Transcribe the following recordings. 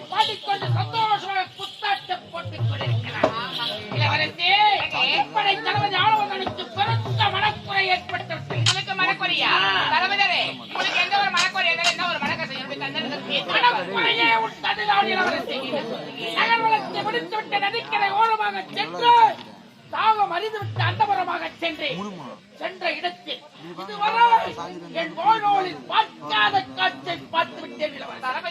பாடி ஆடி பாடிக்கொண்டு சந்தோஷமாக புத்தாட்டம் போட்டுக் கொண்டிருக்கிறார் இளவரசே இப்படை தளபதி ஆளுவதற்கு பெருத்த மனக்குறை உங்களுக்கு மனக்குறையா உங்களுக்கு எந்த ஒரு மனக்குறை இருந்தாலும் என்ன ஒரு மனக்கசை மனக்குறையே இளவரசே நகர்வலத்தை முடித்துவிட்டு நதிக்கரை ஓரமாக சென்று தாகம் அறிந்துவிட்டு அந்தபுரமாக சென்றேன் சென்ற இடத்தில். இதுவரை என் வாழ்நாளில் பார்க்காத காட்சி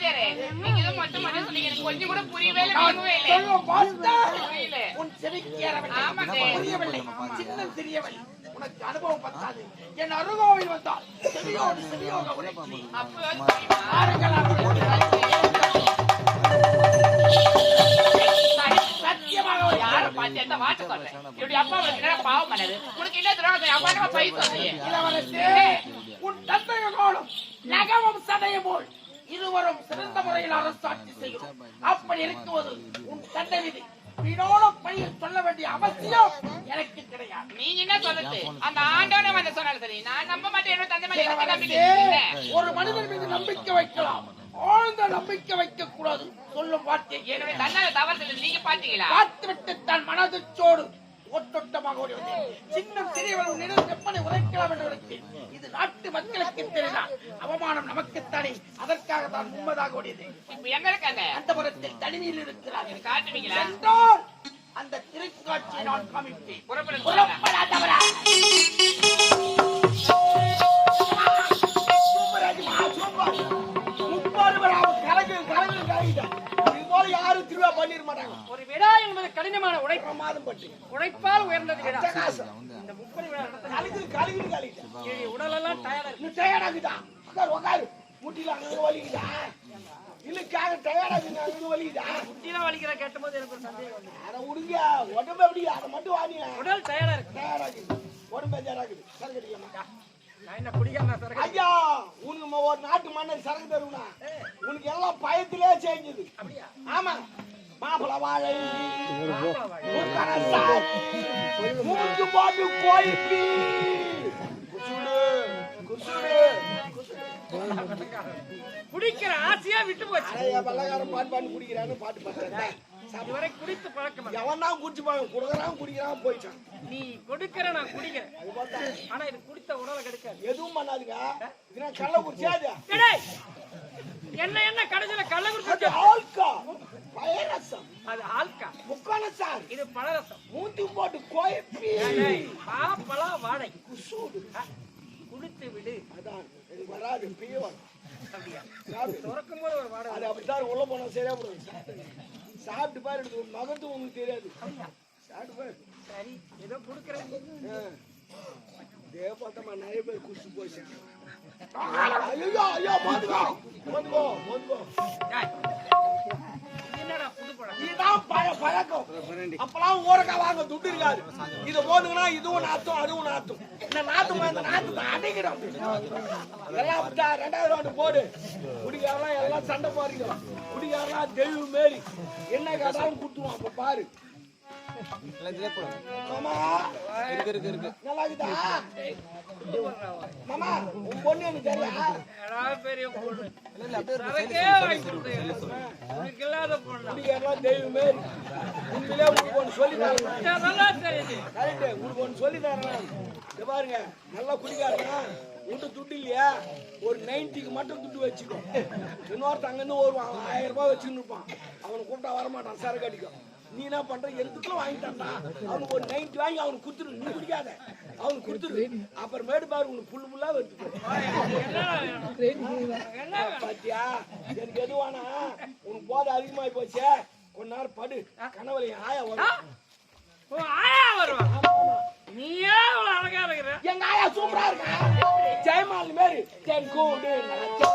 தளபதியாரே நீங்க இதுவும் மட்டும் மட்டும் சொன்னீங்க எனக்கு கொஞ்சம் கூட புரியவே இல்லை நான் விளங்கவே இல்லை சொல்லும் வார்த்தை புரியல. உன் செவிக்கு ஏறவில்லை. ஆமாண்டே. புரியவில்லை. சின்னம் தெரியவில்லை. உனக்கு அனுபவம் பத்தாது என் அருகாமையில் வந்தால் செவியோடு செவியோடு உரைக்கிறேன். அப்போ தெரியுமா? பாருங்கள் அவர்கள். சத்தியமாக ஒரு யார பார்த்து எந்த வாட்ட சொல்றேன் இப்படி அப்பா உங்களுக்கு என்ன பாவம் பண்ணது உனக்கு இல்ல துரோகம் அப்பாட்டமா பை சொல்றீங்க இளவரசே, உன் தந்தைய காலம் நகமும் சதையும் போல் இருவரும் சிறந்த முறையில் அரசாட்சி செய்யும் அப்படி இருக்கும்போது உன் தந்தை விதி சொல்ல வேண்டிய அவசியம் எனக்கு கிடையாது நீங்க என்ன சொல்றது அந்த ஆண்டவனே வந்து சொன்னாலும் சரி நான் நம்ப மாட்டேன் தந்தை இல்லை. ஒரு மனிதன் மீது நம்பிக்கை வைக்கலாம் ஆழ்ந்த நம்பிக்கை வைக்க கூடாது சொல்லும் வார்த்தை என்னுடைய தன்னால தவறு நீங்க பாத்தீங்களா பார்த்துவிட்டு தன் மனதுச்சோடு ஒட்டொட்டமாக ஓடி வந்தேன் சின்ன சிறியவன் உன்னிடம் உரைக்கலாம் என்று உரைத்தேன் இது நாட்டு மக்களுக்கு தெரிந்தால் அவமானம் நமக்குத்தானே அதற்காக தான் உண்மைதாக ஓடியது. இப்ப எங்க இருக்காங்க? அந்த புறத்தில் தனிமையில் இருக்கிறார்கள் காட்டுவீங்களா? அந்த திருக்காட்சியை நான் காமிப்பேன். புறப்படு புறப்படாதவரா ஒரு விழா என்பது கடினமான உழைப்பு. உழைப்பால் உயர்ந்தது விழா. இந்த முப்பது விழா நடத்த உடலெல்லாம் டயர்டா இருக்கு. முட்டிலாம் வலிக்கிற கேட்ட போது எனக்கு ஒரு சந்தேகம் வந்து. உடல் டயர்டா இருக்கு. நான் என்ன குடிக்காம சரக்கு ஐயா உனக்கு ஒரு நாட்டு மன்னர் சரக்கு தருவனா? உனக்கு எல்லாம் பயத்திலே செஞ்சது ஆமா. மாப்பிள வாழை. மூக்கு போட்டு கோயிப்பி. குடிக்கிற ஆசையா விட்டு போச்சு. பல்லகாரம் பாட்டு பாட்டு குடிக்கிறான்னு பாட்டு பாடுறேன். குடித்து பழக்கம். எவன் குடிச்சு போய் குடுக்கறான் குடிக்கிறான் போயிட்டான். நீ கொடுக்கிற நான் குடிக்கிறேன். ஆனா இது குடித்த உடலை கெடுக்காது. எதுவும் பண்ணாதுங்க. இதுனா கள்ள குடிச்சாது என்ன என்ன கடைசியில கள்ள குடிச்சு ஆல்கா. பயரசம் அது ஆல்கா. முக்கான சார் இது பழரசம் மூத்தி போட்டு கோயிப்பி டேய், பாப்பழா வாடை குசூடு. குடித்து விடு. அதான் வராது பிய வரும் அப்படியா. திறக்கும் போது ஒரு வாடை அது அப்படித்தான் உள்ள போனா சரியா போடும் சாப்பிட்டு பாரு எனக்கு ஒரு மகத்துவம் உங்களுக்கு தெரியாது. சாப்பிட்டு பாரு. சரி ஏதோ குடுக்கிறேன். இதே பார்த்தமா நிறைய பேர் குடிச்சு போச்சு. ஐயோ ஐயோ இதுதான் பழைய பழக்கம். அப்பெல்லாம் ஊரக்காய் வாங்க துட்டு இருக்காது. இது போதுங்கன்னா இதுவும் நாத்தும் அதுவும் நாத்தும். இந்த நாத்து இந்த நாத்து அடைக்கிறோம் எல்லாம் ரெண்டாவது ரவுண்டு போடு. சண்டை போறீங்க குடிக்காரலாம் தெய்வம் மாரி. என்ன கேட்டாலும் குடுத்துருவான் அப்ப பாரு. சொல்லி தரேன் நல்லா தெரியுது. கரெக்ட் உங்களுக்கு ஒன்று சொல்லி தரேன் இங்க பாருங்க நல்லா குடிக்காருங்க உன்ட்ட துட்டு இல்லையா? ஒரு நைன்ட்டிக்கு மட்டும் துட்டு வச்சுக்கோ இன்னொருத்த அங்கேருந்து வருவான். ஆயிரம் ரூபாய் வச்சுன்னு இருப்பான். அவனை கூப்பிட்டா வரமாட்டான். சரக்கு அடிக்கும். நீ என்ன பண்ற? எதுக்குள்ள வாங்கி அவனுக்கு ஒரு நைன்ட்டி வாங்கி அவனுக்கு கொடுத்துரு. நீ குடிக்காத. அவனுக்கு கொடுத்துரு. அப்புறமேட்டு பாரு உனக்கு புல்லு புல்லா வருது பாத்தியா? எனக்கு எதுவானா உனக்கு போதை அதிகமாகி போச்சே. கொஞ்ச நேரம் படு. கனவுல என் ஆயா வரும். ஆயா? அழகா இருக்கிற எங்க ஆயா சூப்பரா இருக்கா ஜெயமால்